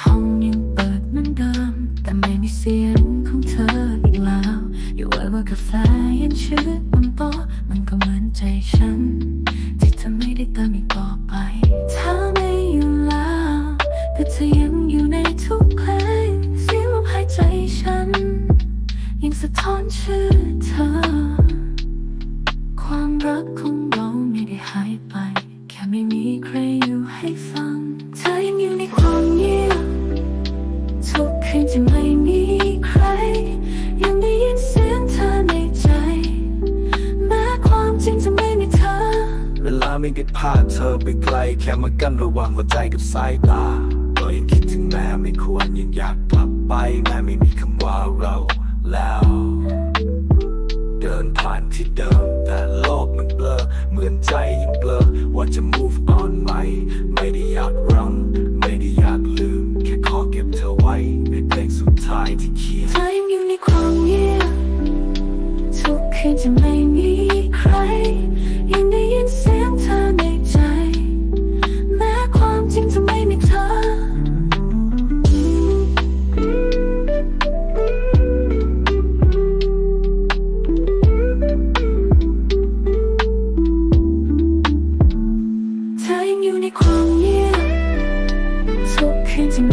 ห้องยังเปิดเหมือนเดิม แต่ไม่มีเสียงของเธออีกแล้ว อยู่ไว้ว่ากาแฟยันชื้นบนโต๊ะมันก็เหมือนใจฉัน ที่เธอไม่ได้เติมอีกต่อไปถ้าไม่อยู่แล้วแต่เธยังอยู่ในทุกเพลงเสียงลมหายใจฉัน ยังสะท้อนชื่อเธอ ความรักของเราไม่ได้หายไป แค่ไม่มีใครอยู่ให้ฟัง ไม่ได้พาเธอไปไกล แค่มากันระหว่างหัวใจกับสายตาก็ยังคิดถึงแม่ไม่ควรยังอยากกลับไปแม่ไม่มีคำว่าเราแล้ว เดินผ่านที่เดิม แต่โลกมันเบลอ เหมือนใจยังเบลอ ว่าจะ move on ไหม ไม่ได้อยากรังไม่ได้อยากลืม แค่ขอเก็บเธอไว้ในเพลงสุดท้ายที่เขียน Time อยู่ในความเงีย 狂野 so 金